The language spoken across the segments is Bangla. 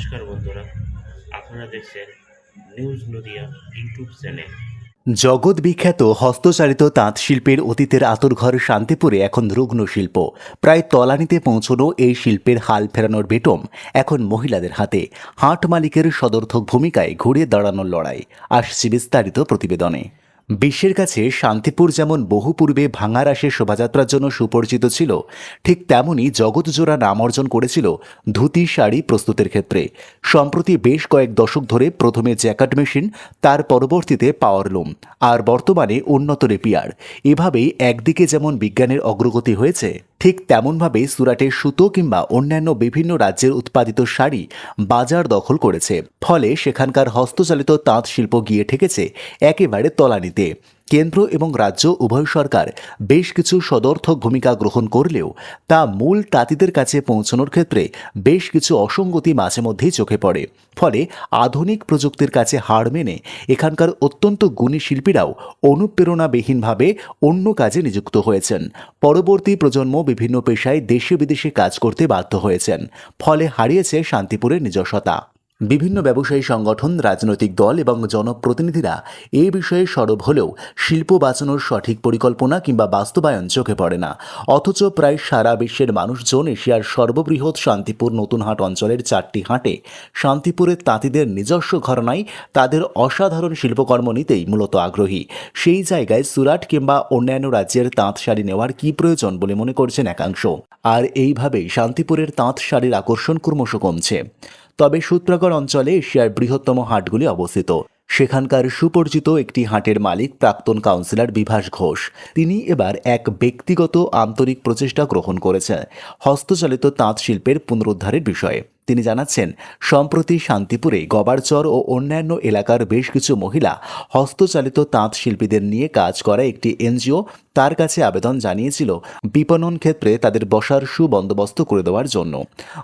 নমস্কার বন্ধুরা, আপনারা দেখছেন নিউজ নদিয়া ইউটিউব চ্যানেল জগৎ বিখ্যাত হস্তচালিত তাঁত শিল্পের অতীতের আতরঘর শান্তিপুরে এখন রুগ্ন শিল্প। প্রায় তলানিতে পৌঁছনো এই শিল্পের হাল ফেরানোর বেটম এখন মহিলাদের হাতে। হাট মালিকের সদর্থক ভূমিকায় ঘুরে দাঁড়ানোর লড়াই। আসছে বিস্তারিত প্রতিবেদনে। বিশ্বের কাছে শান্তিপুর যেমন বহু পূর্বে ভাঙার আসে শোভাযাত্রার জন্য সুপরিচিত ছিল, ঠিক তেমনই জগৎজোড়া নাম অর্জন করেছিল ধুতি, শাড়ি প্রস্তুতের ক্ষেত্রে। সম্প্রতি বেশ কয়েক দশক ধরে প্রথমে জ্যাকেট মেশিন, তার পরবর্তীতে পাওয়ারলুম আর বর্তমানে উন্নত রেপিয়ার। এভাবেই একদিকে যেমন বিজ্ঞানের অগ্রগতি হয়েছে, ঠিক তেমনভাবে সুরাটের সুতো কিংবা অন্যান্য বিভিন্ন রাজ্যের উৎপাদিত শাড়ি বাজার দখল করেছে। ফলে সেখানকার হস্তচালিত তাঁত শিল্প গিয়ে ঠেকেছে, একেবারে তলানিতে। কেন্দ্র এবং রাজ্য উভয় সরকার বেশ কিছু সদর্থক ভূমিকা গ্রহণ করলেও তা মূল তাঁতিদের কাছে পৌঁছানোর ক্ষেত্রে বেশ কিছু অসঙ্গতি মাঝে মধ্যেই চোখে পড়ে। ফলে আধুনিক প্রযুক্তির কাছে হার মেনে এখানকার অত্যন্ত গুণী শিল্পীরাও অনুপ্রেরণাবিহীনভাবে অন্য কাজে নিযুক্ত হয়েছেন। পরবর্তী প্রজন্ম বিভিন্ন পেশায় দেশে বিদেশে কাজ করতে বাধ্য হয়েছেন। ফলে হারিয়েছে শান্তিপুরের নিজস্বতা। বিভিন্ন ব্যবসায়ী সংগঠন, রাজনৈতিক দল এবং জনপ্রতিনিধিরা এ বিষয়ে সরব হলেও শিল্প বাঁচানোর সঠিক পরিকল্পনা কিংবা বাস্তবায়ন চোখে পড়ে না। অথচ প্রায় সারা বিশ্বের মানুষজন এশিয়ার সর্ববৃহৎ শান্তিপুর নতুনহাট অঞ্চলের চারটি হাটে শান্তিপুরের তাঁতিদের নিজস্ব ঘরনায় তাদের অসাধারণ শিল্পকর্ম নিতেই মূলত আগ্রহী। সেই জায়গায় সুরাট কিংবা অন্যান্য রাজ্যের তাঁত শাড়ি নেওয়ার কি প্রয়োজন বলে মনে করছেন একাংশ। আর এইভাবেই শান্তিপুরের তাঁত শাড়ির আকর্ষণ ক্রমশ কমছে। তবে সূত্রাগড় অঞ্চলে এশিয়ার বৃহত্তম হাটগুলি অবস্থিত। সেখানকার সুপরিচিত একটি হাটের মালিক প্রাক্তন কাউন্সিলর বিভাস ঘোষ। তিনি এবার এক ব্যক্তিগত আন্তরিক প্রচেষ্টা গ্রহণ করেছেন, হস্তচালিত তাঁত শিল্পের পুনরুদ্ধারের বিষয়ে। তিনি জানাচ্ছেন, সম্প্রতি শান্তিপুরে গবারচর ও অন্যান্য এলাকার বেশ কিছু মহিলা হস্তচালিত তাঁত শিল্পীদের নিয়ে কাজ করা একটি এনজিও তার কাছে আবেদন জানিয়েছিল বিপণন ক্ষেত্রে তাদের বসার সুবন্দোবস্ত করে দেওয়ার জন্য।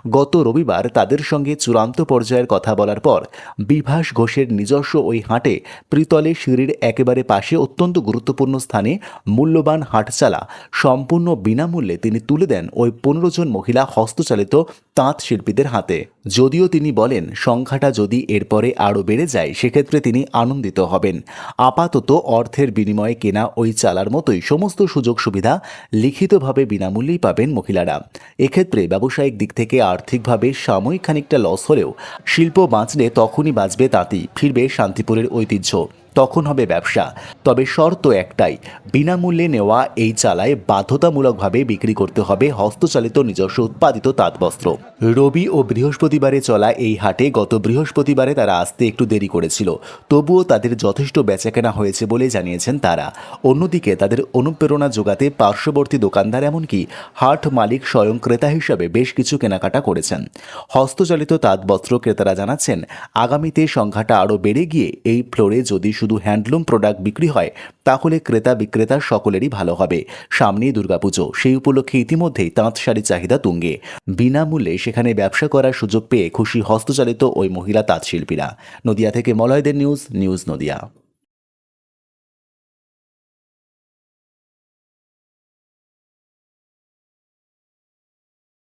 গত রবিবার তাদের সঙ্গে চূড়ান্ত পর্যায়ের কথা বলার পর বিভাস ঘোষের নিজস্ব ওই হাটে প্রিতলে সিঁড়ির একেবারে পাশে অত্যন্ত গুরুত্বপূর্ণ স্থানে মূল্যবান হাটচালা সম্পূর্ণ বিনামূল্যে তিনি তুলে দেন ওই পনেরো জন মহিলা হস্তচালিত তাঁত শিল্পীদের হাতে। যদিও তিনি বলেন, সংখ্যাটা যদি এরপরে আরও বেড়ে যায়, সেক্ষেত্রে তিনি আনন্দিত হবেন। আপাতত অর্থের বিনিময়ে কেনা ওই চালার মতোই সমস্ত সুযোগ সুবিধা লিখিতভাবে বিনামূল্যেই পাবেন মহিলারা। এক্ষেত্রে ব্যবসায়িক দিক থেকে আর্থিকভাবে সাময়িক খানিকটা লস হলেও শিল্প বাঁচলে তখনই বাঁচবে তাঁতি ফিরবে শান্তিপুরের ঐতিহ্য। তখন হবে ব্যবসা। তবে শর্ত একটাই, বিনামূল্যে নেওয়া এই চালায় বাধ্যতামূলকভাবে বিক্রি করতে হবে হস্তচালিত নিজস্ব উৎপাদিত তাঁতবস্ত্র। রবি ও বৃহস্পতিবারে চলা এই হাটে গত বৃহস্পতিবারে তারা আসতে একটু দেরি করেছিল। তবুও তাদের যথেষ্ট বেচাকেনা হয়েছে বলে জানিয়েছেন তারা। অন্যদিকে তাদের অনুপ্রেরণা যোগাতে পার্শ্ববর্তী দোকানদার এমনকি হাট মালিক স্বয়ং ক্রেতা হিসাবে বেশ কিছু কেনাকাটা করেছেন। হস্তচালিত তাঁতবস্ত্র ক্রেতারা জানাচ্ছেন, আগামীতে সংখ্যাটা আরও বেড়ে গিয়ে এই ফ্লোরে যদি শুধু হ্যান্ডলুম প্রোডাক্ট বিক্রি হয় তাহলে ক্রেতা বিক্রেতা সকলেরই ভালো হবে। সামনেই দুর্গাপুজো সেই উপলক্ষে ইতিমধ্যেই তাঁত শাড়ির চাহিদা তুঙ্গে। বিনামূল্যে সেখানে ব্যবসা করার সুযোগ পেয়ে খুশি হস্তচালিত ওই মহিলা তাঁত শিল্পীরা। নদিয়া থেকে মলয়দের নিউজ নিউজ নদিয়া।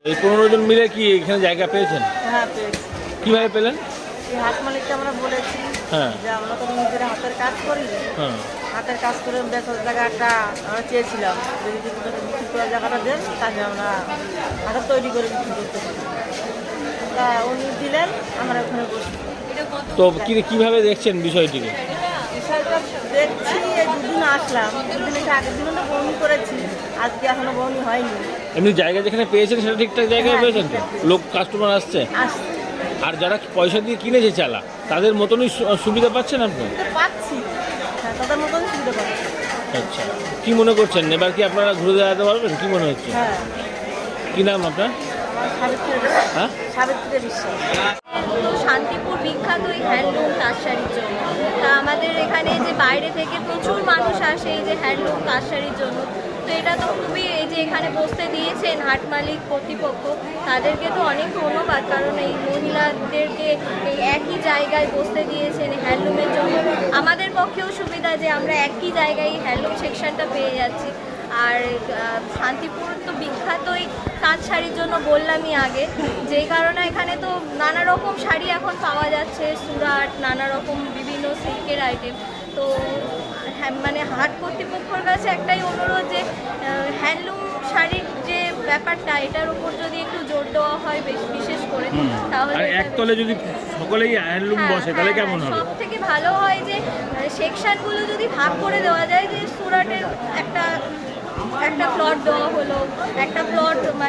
এই পনেরো জন মিলে কি এখানে জায়গা পেয়েছেন? হ্যাঁ কীভাবে পেলেন? এই হাট মালিককে আমরা বলেছি হ্যাঁ। যে আমরা তো নিজেরা হাতের কাজ করি হ্যাঁ। হাতের কাজ করে বেচার জায়গা একটা আমরা চেয়েছিলাম যদি বিক্রি করার জায়গাটা দেন আমরা হাতের তৈরি করে বিক্রি করতে পারি। তা উনি দিলেন আমরা ওখানে বসি। তো কি কীভাবে দেখছেন বিষয়টিকে? বিষয়টা দেখছি এই দুদিন আসলাম। দুদিন এসে আগের দিনও তো বৌনি করেছি আজকে এখনও বৌনি হয়নি। এমনি জায়গা যেখানে পেয়েছেন সেটা ঠিকঠাক জায়গায় হ্যাঁ, পেয়েছেন লোক কাস্টমার আসছে? আসছে। আর যারা পয়সা দিয়ে কিনেছে চালা তাদের মতনই সুবিধা পাচ্ছেন আপনি? পাচ্ছি। হ্যাঁ তাদের মতন সুবিধা পাচ্ছি। আচ্ছা। কি মনে করছেন? এবার কি আপনারা ঘুরে দাঁড়াতে পারবেন? কি মনে হচ্ছে? হ্যাঁ। কি নাম আপনার? হ্যাঁ? সাবিত্রী বিশ্বাস। শান্তিপুর বিখ্যাত এই হ্যান্ডলুম তাঁত শাড়ির জন্য। তা আমাদের এখানে যে বাইরে থেকে প্রচুর আসে এই যে হ্যান্ডলুম শাড়ির জন্য। তো এটা তো খুবই এই যে এখানে বসতে দিয়েছেন হাট মালিক কর্তৃপক্ষ, তাদেরকে তো অনেক ধন্যবাদ, কারণ এই মহিলাদেরকে এই একই জায়গায় বসতে দিয়েছেন হ্যান্ডলুমের জন্য। আমাদের পক্ষেও সুবিধা যে আমরা একই জায়গায় এই হ্যান্ডলুম সেকশনটা পেয়ে যাচ্ছি। আর শান্তিপুর তো বিখ্যাতই তাঁত শাড়ির জন্য বললামই আগে। যেই কারণে এখানে তো নানা রকম শাড়ি এখন পাওয়া যাচ্ছে, সুরাট, নানা রকম বিভিন্ন সিল্কের আইটেম তো মানে হাট কর্তৃপক্ষর কাছে একটাই অনুরোধ যে হ্যান্ডলুম শাড়ির যে ব্যাপারটা এটার উপর যদি একটু জোর দেওয়া হয় বেশ- বিশেষ করে তাহলে একতলে যদি সকলেই হ্যান্ডলুম হ্যাঁ, বসে তাহলে হ্যাঁ, কেমন হবে? সব থেকে ভালো হয় যে সেকশনগুলো যদি ভাগ করে দেওয়া যায় যে সুরাটের একটা একটা প্লট দেওয়া হলো একটা প্লট মানে